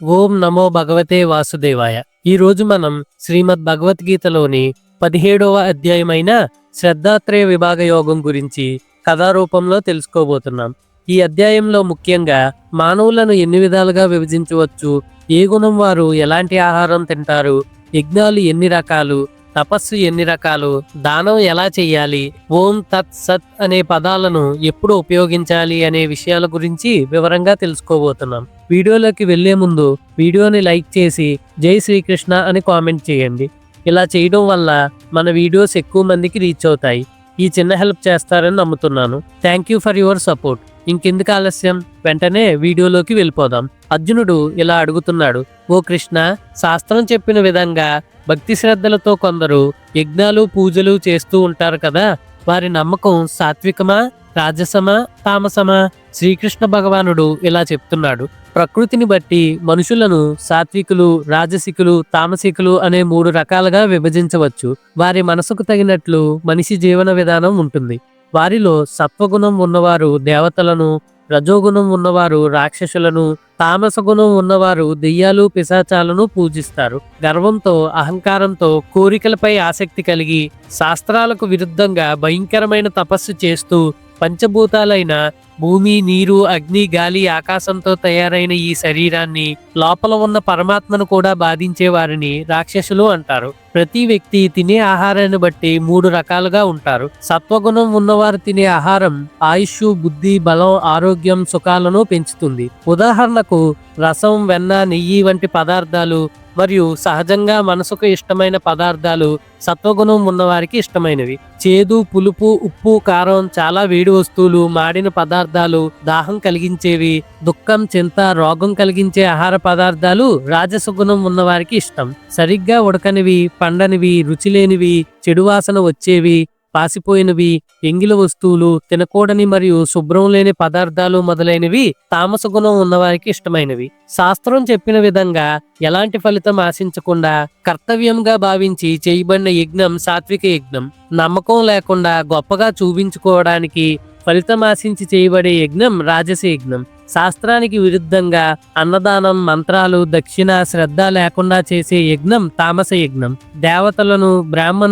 ఓం నమో భగవతే వాసుదేవాయ. ఈ రోజు మనం శ్రీమద్ భగవద్గీతలోని పదిహేడవ అధ్యాయమైన శ్రద్ధాత్రేయ విభాగ యోగం గురించి కథారూపంలో తెలుసుకోబోతున్నాం. ఈ అధ్యాయంలో ముఖ్యంగా మానవులను ఎన్ని విధాలుగా విభజించవచ్చు ఏ గుణం వారు ఎలాంటి ఆహారం తింటారు యజ్ఞాలు ఎన్ని రకాలు తపస్సు ఎన్ని రకాలు? దానం ఎలా చేయాలి ఓం తత్ సత్ అనే పదాలను ఎప్పుడు ఉపయోగించాలి అనే విషయాల గురించి వివరంగా తెలుసుకోబోతున్నాం. వీడియోలోకి వెళ్ళే ముందు వీడియోని లైక్ చేసి జై శ్రీకృష్ణ అని కామెంట్ చేయండి. ఇలా చేయడం వల్ల మన వీడియోస్ ఎక్కువ మందికి రీచ్ అవుతాయి. ఈ చిన్న హెల్ప్ చేస్తారని నమ్ముతున్నాను. Thank you for your support ఇంకెందుకు ఆలస్యం? వెంటనే వీడియోలోకి వెళ్ళిపోదాం. అర్జునుడు ఇలా అడుగుతున్నాడు ఓ కృష్ణ శాస్త్రం చెప్పిన విధంగా భక్తి శ్రద్ధలతో కొందరు యజ్ఞాలు పూజలు చేస్తూ ఉంటారు కదా. వారి నమ్మకం సాత్వికమా? రాజసమా? తామసమా? శ్రీకృష్ణ భగవానుడు ఇలా చెప్తున్నాడు. ప్రకృతిని బట్టి మనుషులను సాత్వికులు రాజసికులు తామసికులు అనే మూడు రకాలుగా విభజించవచ్చు. వారి మనసుకు తగినట్లు మనిషి జీవన విధానం ఉంటుంది. వారిలో సత్వగుణం ఉన్నవారు దేవతలను రజోగుణం ఉన్నవారు రాక్షసులను తామస గుణం ఉన్నవారు దెయ్యాలు పిశాచాలను పూజిస్తారు. గర్వంతో అహంకారంతో కోరికలపై ఆసక్తి కలిగి శాస్త్రాలకు విరుద్ధంగా భయంకరమైన తపస్సు చేస్తూ పంచభూతాలైన భూమి నీరు అగ్ని గాలి ఆకాశంతో తయారైన ఈ శరీరాన్ని లోపల ఉన్న పరమాత్మను కూడా బాధించే వారిని రాక్షసులు అంటారు. ప్రతి వ్యక్తి తినే ఆహారాన్ని బట్టి మూడు రకాలుగా ఉంటారు. సత్వగుణం ఉన్నవారు తినే ఆహారం ఆయుష్ బుద్ధి బలం ఆరోగ్యం సుఖాలను పెంచుతుంది. ఉదాహరణకు రసం వెన్న నెయ్యి వంటి పదార్థాలు మరియు సహజంగా మనసుకు ఇష్టమైన పదార్థాలు సత్వగుణం ఉన్నవారికి ఇష్టమైనవి. చేదు పులుపు ఉప్పు కారం చాలా వేడి వస్తువులు మాడిన పదార్థాలు దాహం కలిగించేవి దుఃఖం చింత రోగం కలిగించే ఆహార పదార్థాలు రాజసగుణం ఉన్నవారికి ఇష్టం. సరిగ్గా ఉడకనివి పండనివి రుచి లేనివి చెడు వాసన వచ్చేవి పాసిపోయినవి ఎంగిల వస్తువులు తినకూడని మరియు శుభ్రం లేని పదార్థాలు మొదలైనవి తామస గుణం ఉన్నవారికి ఇష్టమైనవి. శాస్త్రం చెప్పిన విధంగా ఎలాంటి ఫలితం ఆశించకుండా కర్తవ్యంగా భావించి చేయబడిన యజ్ఞం సాత్విక యజ్ఞం. నమ్మకం లేకుండా గొప్పగా చూపించుకోవడానికి ఫలితం ఆశించి చేయబడే యజ్ఞం రాజస యజ్ఞం. శాస్త్రానికి విరుద్ధంగా అన్నదానం మంత్రాలు దక్షిణ శ్రద్ధ లేకుండా చేసే యజ్ఞం తామస యజ్ఞం దేవతలను బ్రాహ్మణ